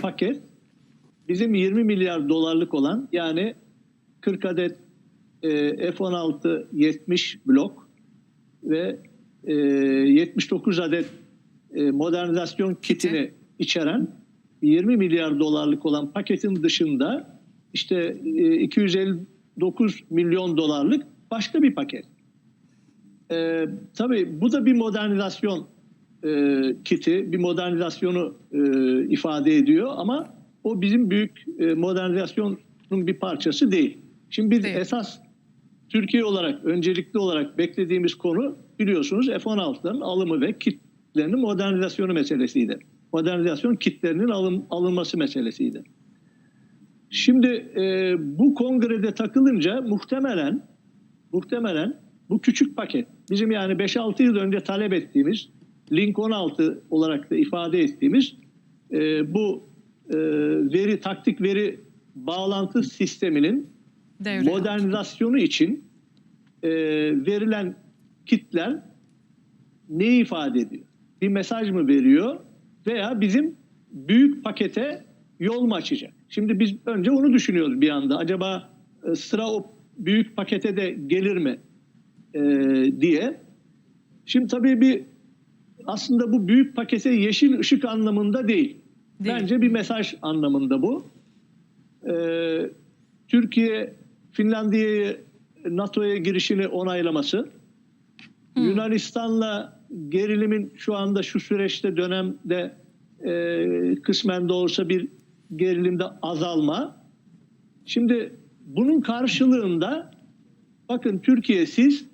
paket bizim 20 milyar dolarlık olan yani 40 adet e, F-16 70 blok ve e, 79 adet e, modernizasyon kitini içeren 20 milyar dolarlık olan paketin dışında işte e, 259 milyon dolarlık başka bir paket. E, tabii bu da bir modernizasyon e, kiti, bir modernizasyonu e, ifade ediyor ama o bizim büyük e, modernizasyonun bir parçası değil. Şimdi biz Değil. esas Türkiye olarak öncelikli olarak beklediğimiz konu biliyorsunuz F-16'ların alımı ve kitlerinin modernizasyonu meselesiydi. Modernizasyon kitlerinin alın, alınması meselesiydi. Şimdi e, bu kongrede takılınca muhtemelen muhtemelen bu küçük paket bizim yani 5-6 yıl önce talep ettiğimiz Link 16 olarak da ifade ettiğimiz e, bu e, veri taktik veri bağlantı sisteminin Devre. modernizasyonu için e, verilen kitler neyi ifade ediyor? Bir mesaj mı veriyor veya bizim büyük pakete yol mu açacak? Şimdi biz önce onu düşünüyoruz bir anda. Acaba e, sıra o büyük pakete de gelir mi e, diye. Şimdi tabii bir aslında bu büyük pakete yeşil ışık anlamında değil. Değil. Bence bir mesaj anlamında bu. Ee, Türkiye Finlandiya'yı NATO'ya girişini onaylaması, Yunanistan'la gerilimin şu anda şu süreçte dönemde e, kısmen de olsa bir gerilimde azalma. Şimdi bunun karşılığında bakın Türkiye siz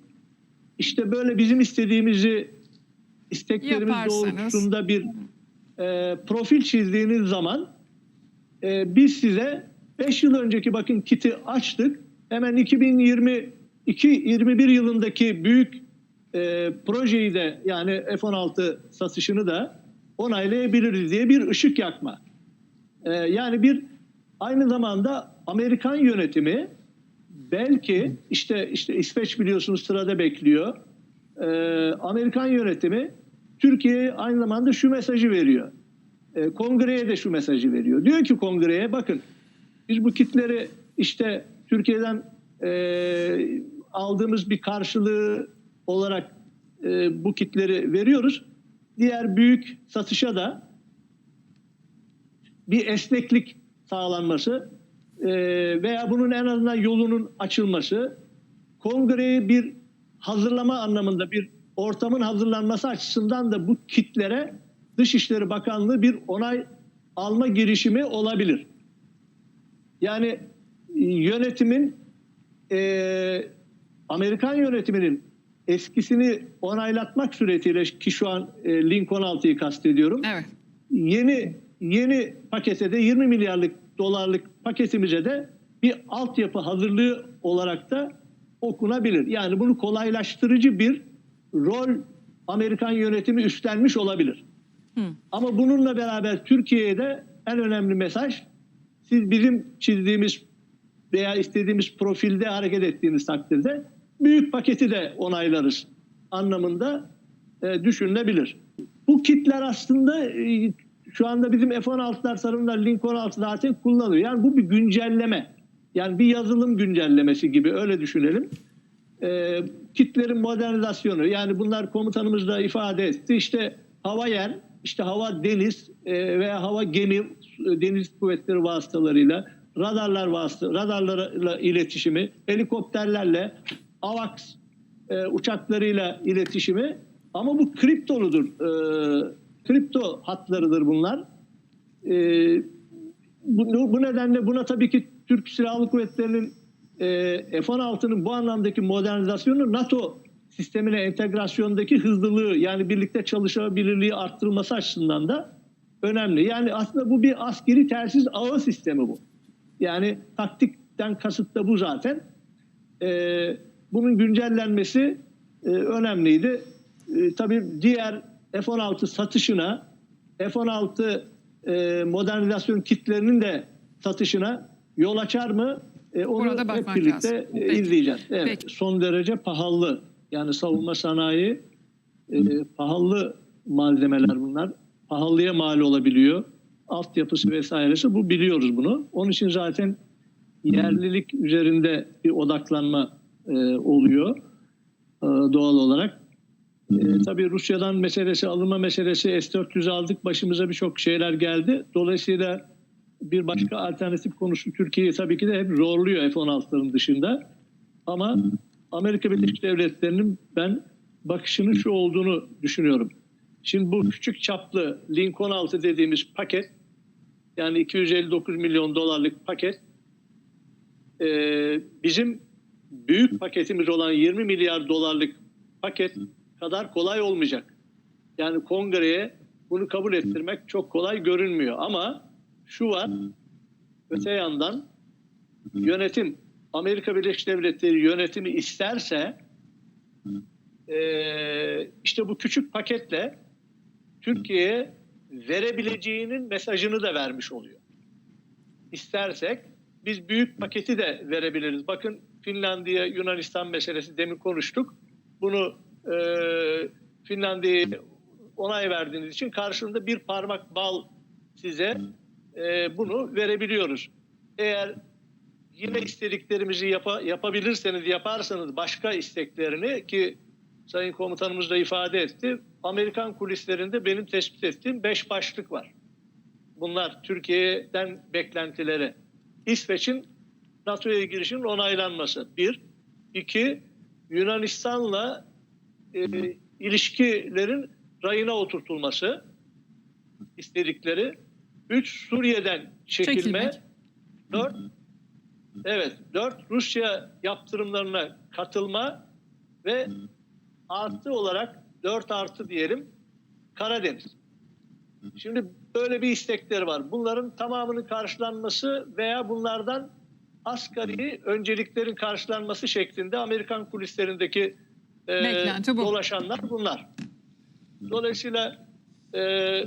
işte böyle bizim istediğimizi isteklerimiz Yaparsanız. doğrultusunda bir e, profil çizdiğiniz zaman e, biz size 5 yıl önceki bakın kiti açtık. Hemen 2022-21 yılındaki büyük e, projeyi de yani F-16 satışını da onaylayabiliriz diye bir ışık yakma. E, yani bir aynı zamanda Amerikan yönetimi belki işte işte İsveç biliyorsunuz sırada bekliyor. E, Amerikan yönetimi Türkiye'ye aynı zamanda şu mesajı veriyor. E, kongreye de şu mesajı veriyor. Diyor ki kongreye bakın biz bu kitleri işte Türkiye'den e, aldığımız bir karşılığı olarak e, bu kitleri veriyoruz. Diğer büyük satışa da bir esneklik sağlanması e, veya bunun en azından yolunun açılması kongreye bir hazırlama anlamında bir ortamın hazırlanması açısından da bu kitlere Dışişleri Bakanlığı bir onay alma girişimi olabilir. Yani yönetimin e, Amerikan yönetiminin eskisini onaylatmak suretiyle ki şu an e, Link 16'yı kastediyorum. Evet. Yeni yeni pakete de 20 milyarlık dolarlık paketimize de bir altyapı hazırlığı olarak da okunabilir. Yani bunu kolaylaştırıcı bir rol Amerikan yönetimi üstlenmiş olabilir. Hı. Ama bununla beraber Türkiye'ye de en önemli mesaj siz bizim çizdiğimiz veya istediğimiz profilde hareket ettiğiniz takdirde büyük paketi de onaylarız anlamında e, düşünülebilir. Bu kitler aslında e, şu anda bizim F-16'lar tarafından Link 16 zaten kullanılıyor. Yani bu bir güncelleme. Yani bir yazılım güncellemesi gibi öyle düşünelim. E, kitlerin modernizasyonu yani bunlar komutanımız da ifade etti. İşte hava yer, işte hava deniz e, veya hava gemi e, deniz kuvvetleri vasıtalarıyla radarlar vasıta radarlarla iletişimi, helikopterlerle AVAX e, uçaklarıyla iletişimi ama bu kriptoludur. E, kripto hatlarıdır bunlar. E, bu, bu nedenle buna tabii ki Türk Silahlı Kuvvetleri'nin F-16'nın bu anlamdaki modernizasyonu NATO sistemine entegrasyondaki hızlılığı yani birlikte çalışabilirliği arttırılması açısından da önemli. Yani aslında bu bir askeri telsiz ağı sistemi bu. Yani taktikten kasıt da bu zaten. Ee, bunun güncellenmesi e, önemliydi. E, tabii diğer F-16 satışına, F-16 e, modernizasyon kitlerinin de satışına yol açar mı? E, onu Burada hep bakmak birlikte lazım. e, Peki. izleyeceğiz. Evet, Peki. son derece pahalı. Yani savunma sanayi e, pahalı malzemeler bunlar. Pahalıya mal olabiliyor. altyapısı vesairesi bu biliyoruz bunu. Onun için zaten yerlilik üzerinde bir odaklanma e, oluyor e, doğal olarak. E, tabii Rusya'dan meselesi, alınma meselesi S-400 aldık başımıza birçok şeyler geldi. Dolayısıyla bir başka alternatif konusu Türkiye'yi tabii ki de hep zorluyor F-16'ların dışında. Ama Amerika Birleşik Devletleri'nin ben bakışının şu olduğunu düşünüyorum. Şimdi bu küçük çaplı Lincoln 6 dediğimiz paket yani 259 milyon dolarlık paket e, bizim büyük paketimiz olan 20 milyar dolarlık paket kadar kolay olmayacak. Yani kongreye bunu kabul ettirmek çok kolay görünmüyor. Ama şu var. Öte yandan yönetim Amerika Birleşik Devletleri yönetimi isterse e, işte bu küçük paketle Türkiye'ye verebileceğinin mesajını da vermiş oluyor. İstersek biz büyük paketi de verebiliriz. Bakın Finlandiya, Yunanistan meselesi demin konuştuk. Bunu e, Finlandiya'ya onay verdiğiniz için karşılığında bir parmak bal size e, bunu verebiliyoruz. Eğer yine istediklerimizi yapa, yapabilirseniz, yaparsanız başka isteklerini ki Sayın Komutanımız da ifade etti. Amerikan kulislerinde benim tespit ettiğim beş başlık var. Bunlar Türkiye'den beklentileri. İsveç'in NATO'ya girişinin onaylanması. Bir. iki Yunanistan'la e, ilişkilerin rayına oturtulması istedikleri. Üç, Suriye'den çekilme. Çekilmek. Dört, evet, dört Rusya yaptırımlarına katılma ve artı olarak dört artı diyelim Karadeniz. Şimdi böyle bir istekleri var. Bunların tamamının karşılanması veya bunlardan asgari önceliklerin karşılanması şeklinde Amerikan kulislerindeki e, Beklenti bu. dolaşanlar bunlar. Dolayısıyla e,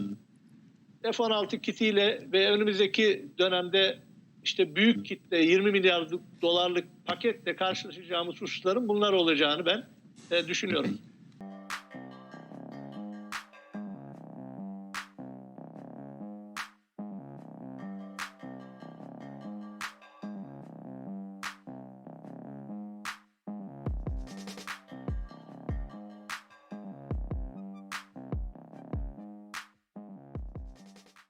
F-16 kitiyle ve önümüzdeki dönemde işte büyük kitle 20 milyar dolarlık paketle karşılaşacağımız hususların bunlar olacağını ben e, düşünüyorum.